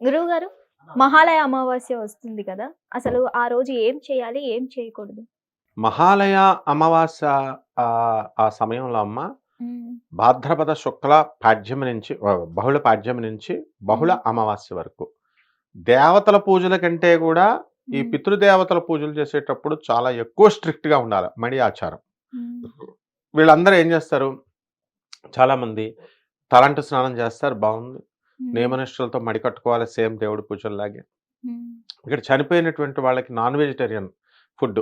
గురువు గారు మహాలయ అమావాస్య వస్తుంది కదా అసలు ఆ రోజు ఏం చేయాలి ఏం చేయకూడదు? మహాలయ అమావాస్య ఆ, సమయంలో అమ్మ భాద్రపద శుక్ల పాడ్యమి నుంచి బహుళ పాడ్యమి నుంచి బహుళ అమావాస్య వరకు. దేవతల పూజల కంటే కూడా ఈ పితృదేవతల పూజలు చేసేటప్పుడు చాలా ఎక్కువ స్ట్రిక్ట్గా ఉండాలి మడి ఆచారం. వీళ్ళందరూ ఏం చేస్తారు? చాలా మంది తలంటు స్నానం చేస్తారు బాగుంది. నియమనిష్టలతో మడి కట్టుకోవాలి సేమ్ దేవుడి పూజల్లాగే. ఇక్కడ చనిపోయినటువంటి వాళ్ళకి నాన్ వెజిటేరియన్ ఫుడ్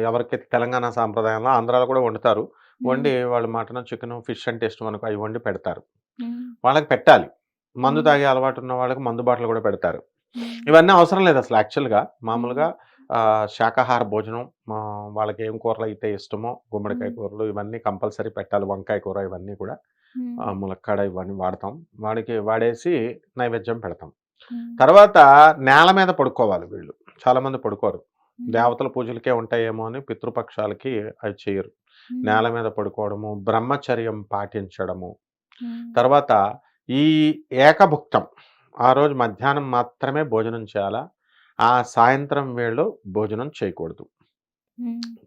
ఎవరికైతే తెలంగాణ సాంప్రదాయంలో ఆంధ్రాలో కూడా వండుతారు. వండి వాళ్ళు మటన్ చికెన్ ఫిష్ అంటే ఇష్టం అనుకో అవి వండి పెడతారు. వాళ్ళకి పెట్టాలి. మందు. తాగే అలవాటు ఉన్న వాళ్ళకి మందు బాటలు కూడా పెడతారు. ఇవన్నీ అవసరం లేదు అసలు యాక్చువల్గా. మామూలుగా శాకాహార భోజనం వాళ్ళకి ఏం కూరలు అయితే ఇష్టమో గుమ్మడికాయ మ్మ్. కూరలు ఇవన్నీ కంపల్సరీ పెట్టాలి. వంకాయ కూర ఇవన్నీ కూడా. ములక్కాడ ఇవన్నీ వాడతాం. వాడికి వాడేసి నైవేద్యం పెడతాం. తర్వాత నేల మీద పడుకోవాలి వీళ్ళు. చాలా మంది పడుకోరు. దేవతల పూజలకే ఉంటాయేమో అని పితృపక్షాలకి అవి చేయరు. నేల మీద పడుకోవడము బ్రహ్మచర్యం పాటించడము. తర్వాత ఈ ఏకభుక్తం. ఆ రోజు మధ్యాహ్నం మాత్రమే భోజనం చేయాలా? ఆ సాయంత్రం వేళ భోజనం చేయకూడదు.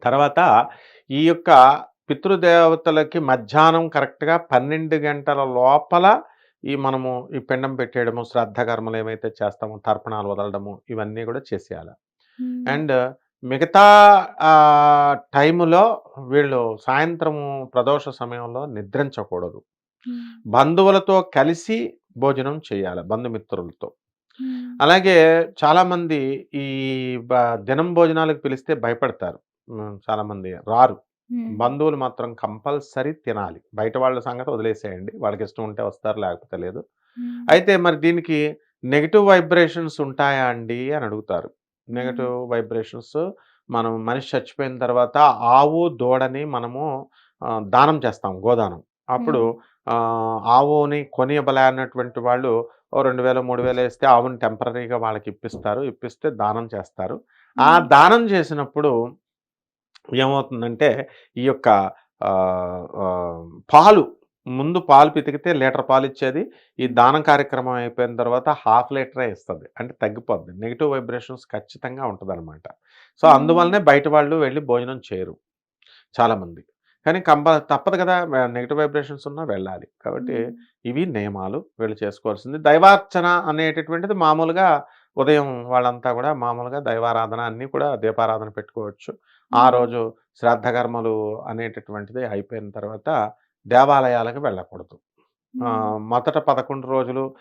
తర్వాత ఈ యొక్క పితృదేవతలకి మధ్యాహ్నం కరెక్ట్గా పన్నెండు గంటల లోపల ఈ మనము ఈ పిండం పెట్టేయడము శ్రద్ధ కర్మలు ఏమైతే చేస్తామో తర్పణాలు వదలడము ఇవన్నీ కూడా చేసేయాలి. అండ్ మిగతా టైములో వీళ్ళు సాయంత్రం ప్రదోష సమయంలో నిద్రించకూడదు. బంధువులతో కలిసి భోజనం చేయాలి బంధుమిత్రులతో. అలాగే చాలామంది ఈ బ- దినం భోజనాలకు పిలిస్తే భయపడతారు. ఉమ్, చాలామంది రారు. బంధువులు మాత్రం కంపల్సరీ తినాలి. బయట వాళ్ళ సంగతి వదిలేసేయండి. వాళ్ళకి ఇష్టం ఉంటే వస్తారు లేకపోతే లేదు. అయితే మరి దీనికి నెగిటివ్ వైబ్రేషన్స్ ఉంటాయా అండి అని అడుగుతారు. నెగటివ్ వైబ్రేషన్స్ మనం మనిషి చచ్చిపోయిన తర్వాత ఆవు దూడని మనము ఆ, దానం చేస్తాం గోదానం. అప్పుడు ఆవుని కొనియబలే అన్నటువంటి వాళ్ళు రెండు వేలు మూడు వేలు వేస్తే ఆవుని టెంపరీగా వాళ్ళకి ఇప్పిస్తారు. ఇప్పిస్తే దానం చేస్తారు. ఆ దానం చేసినప్పుడు ఏమవుతుందంటే ఈ యొక్క పాలు ముందు పాలు పితికితే లీటర్ పాలు ఇచ్చేది. ఈ దానం కార్యక్రమం అయిపోయిన తర్వాత హాఫ్ లీటరే ఇస్తుంది. అంటే తగ్గిపోద్ది. నెగిటివ్ వైబ్రేషన్స్ ఖచ్చితంగా ఉంటుంది సో. అందువల్లనే బయట వాళ్ళు వెళ్ళి భోజనం చేయరు చాలామంది. కానీ కంప తప్పదు కదా నెగిటివ్ వైబ్రేషన్స్ ఉన్నా వెళ్ళాలి. కాబట్టి ఇవి నియమాలు వీళ్ళు చేసుకోవాల్సింది. దైవార్చన అనేటటువంటిది మామూలుగా ఉదయం వాళ్ళంతా కూడా మామూలుగా దైవారాధన అన్నీ కూడా దీపారాధన పెట్టుకోవచ్చు. ఆ రోజు శ్రాద్ధ కర్మలు అనేటటువంటిది అయిపోయిన తర్వాత దేవాలయాలకు వెళ్ళకూడదు. మొదట పదకొండు రోజులు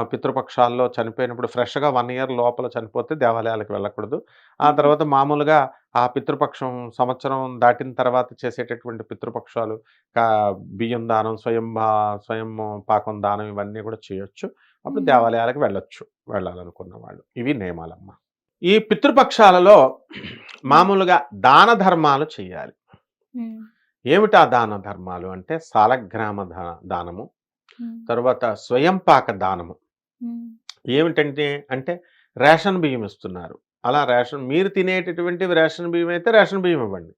పితృపక్షాల్లో చనిపోయినప్పుడు ఫ్రెష్గా వన్ ఇయర్ లోపల చనిపోతే దేవాలయాలకు వెళ్ళకూడదు. ఆ తర్వాత మామూలుగా ఆ పితృపక్షం సంవత్సరం దాటిన తర్వాత చేసేటటువంటి పితృపక్షాలు కా- బియ్యం దానం స్వయం భా- స్వయం పాకం దానం ఇవన్నీ కూడా చేయొచ్చు. అప్పుడు దేవాలయాలకు వెళ్ళొచ్చు వెళ్ళాలనుకున్న వాళ్ళు. ఇవి నియమాలమ్మ. ఈ పితృపక్షాలలో మామూలుగా దాన ధర్మాలు చేయాలి. ఏమిటా దాన ధర్మాలు అంటే సాలగ్రామ దానము. తర్వాత స్వయం పాక దానము. ఏమిటంటే అంటే రేషన్ బియ్యం ఇస్తున్నారు. అలా రేషన్ మీరు తినేటటువంటి రేషన్ బియ్యం అయితే రేషన్ బియ్యం ఇవ్వండి.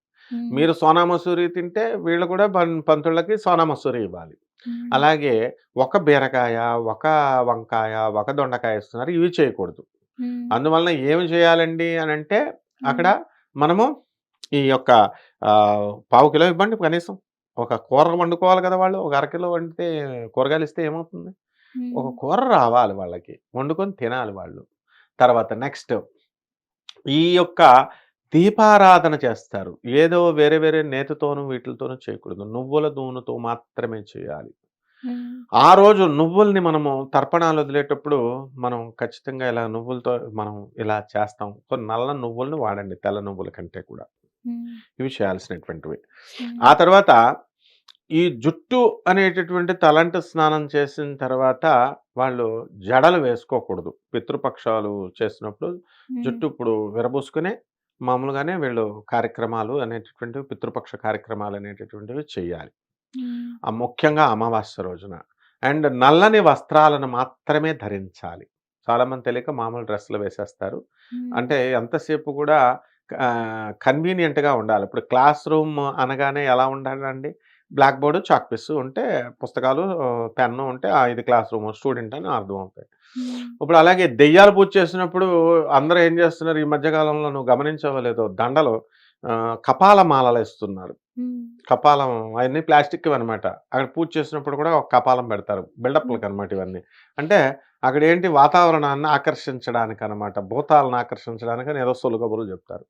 మీరు సోనా మసూరి తింటే వీళ్ళు కూడా పం- పంతులకి సోనా మసూరి ఇవ్వాలి. అలాగే ఒక బీరకాయ ఒక వంకాయ ఒక దొండకాయ ఇస్తున్నారు ఇవి చేయకూడదు. అందువలన ఏమి చేయాలండి అని అంటే అక్కడ మనము ఈ యొక్క పావు కిలో ఇవ్వండి కనీసం. ఒక కూర వండుకోవాలి కదా వాళ్ళు. ఒక అరకిలో వండితే కూరగాయలు ఇస్తే ఏమవుతుంది? ఒక కూర రావాలి వాళ్ళకి. వండుకొని తినాలి వాళ్ళు. తర్వాత నెక్స్ట్ ఈ యొక్క దీపారాధన చేస్తారు. ఏదో వేరే వేరే నేతితోనూ వీటితోనూ చేయకూడదు. నువ్వుల నూనెతో మాత్రమే చేయాలి. ఆ రోజు నువ్వుల్ని మనము తర్పణాలు వదిలేటప్పుడు మనం ఖచ్చితంగా ఇలా నువ్వులతో మనం ఇలా చేస్తాం. కొన్ని నల్ల నువ్వుల్ని వాడండి. తెల్ల నువ్వుల కంటే కూడా. ఇవి చేయాల్సినటువంటివి. ఆ తర్వాత ఈ జుట్టు అనేటటువంటి తలంటు స్నానం చేసిన తర్వాత వాళ్ళు జడలు వేసుకోకూడదు. పితృపక్షాలు చేసినప్పుడు జుట్టు ఇప్పుడు విరబూసుకునే మామూలుగానే వీళ్ళు కార్యక్రమాలు అనేటటువంటివి పితృపక్ష కార్యక్రమాలు అనేటటువంటివి చేయాలి. ముఖ్యంగా అమావాస్య రోజున. అండ్ నల్లని వస్త్రాలను మాత్రమే ధరించాలి. చాలామంది తెలియక మామూలు డ్రెస్సులు వేసేస్తారు. అంటే ఎంతసేపు కూడా కన్వీనియంట్గా ఉండాలి. ఇప్పుడు క్లాస్ రూమ్ అనగానే ఎలా ఉండాలండి? బ్లాక్ బోర్డ్, చాక్ పీస్ ఉంటే పుస్తకాలు, పెన్ను ఉంటే ఆ ఇది క్లాస్ రూమ్ స్టూడెంట్ అని అర్థం అవుతాయి. ఇప్పుడు అలాగే దెయ్యాల పూజ చేసినప్పుడు అందరూ ఏం చేస్తున్నారు ఈ మధ్య కాలంలో నువ్వు గమనించావో లేదో దండలు కపాల మాలలేస్తున్నారు. హ్మ్. కపాలం అయన్నీ ప్లాస్టిక్‌వనమాట. అక్కడ పూజ చేసినప్పుడు కూడా ఒక కపాలం పెడతారు. హ్మ్. బిల్డప్‌లకనమాట ఇవన్నీ. అంటే అక్కడేంటి వాతావరణాన్ని ఆకర్షించడానికనమాట. భూతాలను ఆకర్షించడానికని ఏదో సొల్లు కబుర్లు చెప్తారు.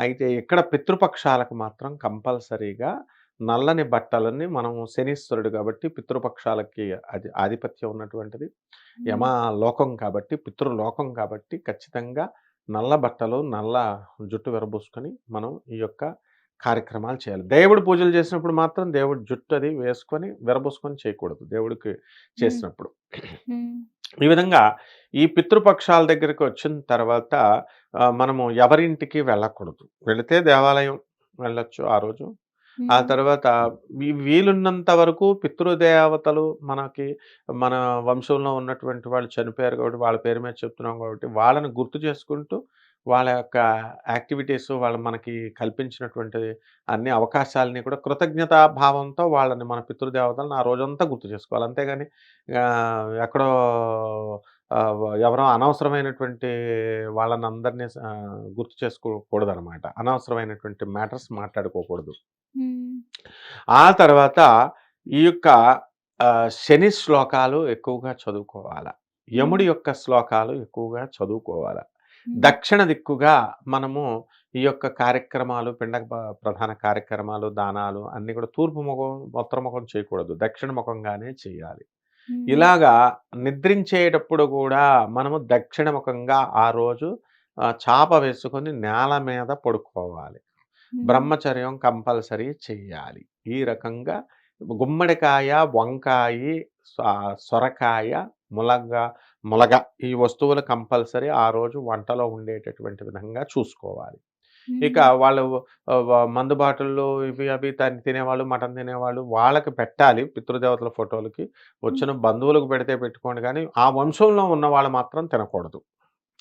అయితే ఇక్కడ పితృపక్షాలకు మాత్రం కంపల్సరీగా నల్లని బట్టలని మనము శనీశ్వరుడు కాబట్టి పితృపక్షాలకి అది ఆధిపత్యం ఉన్నటువంటిది. యమ. లోకం కాబట్టి, పితృలోకం కాబట్టి ఖచ్చితంగా నల్ల బట్టలు, నల్ల జుట్టు విరబోసుకొని మనం ఈ యొక్క కార్యక్రమాలు చేయాలి. దేవుడు పూజలు చేసినప్పుడు మాత్రం దేవుడి జుట్టు అది వేసుకొని విరబోసుకొని చేయకూడదు దేవుడికి. చేసినప్పుడు. ఈ విధంగా ఈ పితృపక్షాల దగ్గరికి వచ్చిన తర్వాత మనము ఎవరింటికి వెళ్ళకూడదు. వెళితే దేవాలయం వెళ్ళొచ్చు ఆ రోజు. ఆ. తర్వాత వీ వీలున్నంత వరకు పితృదేవతలు మనకి మన వంశంలో ఉన్నటువంటి వాళ్ళు చనిపోయారు కాబట్టి వాళ్ళ పేరు మీద చెప్తున్నాం కాబట్టి వాళ్ళని గుర్తు చేసుకుంటూ వాళ్ళ యొక్క యాక్టివిటీస్ వాళ్ళు మనకి కల్పించినటువంటి అన్ని అవకాశాలని కూడా కృతజ్ఞతా భావంతో వాళ్ళని మన పితృదేవతలను ఆ రోజంతా గుర్తు చేసుకోవాలి. అంతేగాని ఎక్కడో ఎవరో అనవసరమైనటువంటి వాళ్ళనందరిని స గుర్తు చేసుకోకూడదనమాట. అనవసరమైనటువంటి మ్యాటర్స్ మాట్లాడుకోకూడదు. ఆ తర్వాత ఈ యొక్క శని శ్లోకాలు ఎక్కువగా చదువుకోవాల. యముడి. యొక్క శ్లోకాలు ఎక్కువగా చదువుకోవాల. దక్షిణ దిక్కుగా మనము ఈ యొక్క కార్యక్రమాలు పిండ ప్రధాన కార్యక్రమాలు, దానాలు అన్నీ కూడా తూర్పు ముఖం, ఉత్తర ముఖం చేయకూడదు. దక్షిణ ముఖంగానే చేయాలి. ఇలాగా నిద్రించేటప్పుడు గూడా మనము దక్షిణ ముఖంగా ఆ రోజు చాప వేసుకొని నేల మీద పడుకోవాలి. హ్మ్. బ్రహ్మచర్యం కంపల్సరీ చెయ్యాలి. ఈ రకంగా గుమ్మడికాయ, వంకాయి, సొరకాయ, ములగ ములగ ఈ వస్తువులు కంపల్సరీ ఆ రోజు వంటలో ఉండేటటువంటి విధంగా చూసుకోవాలి. ఇక. వాళ్ళు ఆహ్, వ మందు బాటిల్లు ఇవి అవి తన్ తినేవాళ్ళు, మటన్ తినేవాళ్ళు వాళ్ళకి పెట్టాలి పితృదేవతల ఫోటోలకి. వచ్చిన బంధువులకు పెడితే పెట్టుకోండి గానీ, ఆ వంశంలో ఉన్నవాళ్ళు మాత్రం తినకూడదు.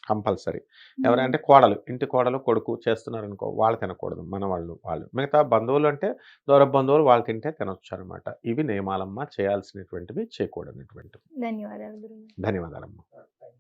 కంపల్సరీ. ఎవరంటే కోడలు, ఇంటి కోడలు, కొడుకు చేస్తున్నారనుకో వాళ్ళు తినకూడదు. మనవాళ్ళు వాళ్ళు. మిగతా బంధువులంటే దూరపు బంధువులు వాళ్ళు తింటే తినొచ్చనమాట. ఇవి నియమాలమ్మా చేయాల్సినటువంటివి, చేయకూడనటువంటివి. ధన్యవాదాలు. ధన్యవాదాలమ్మా.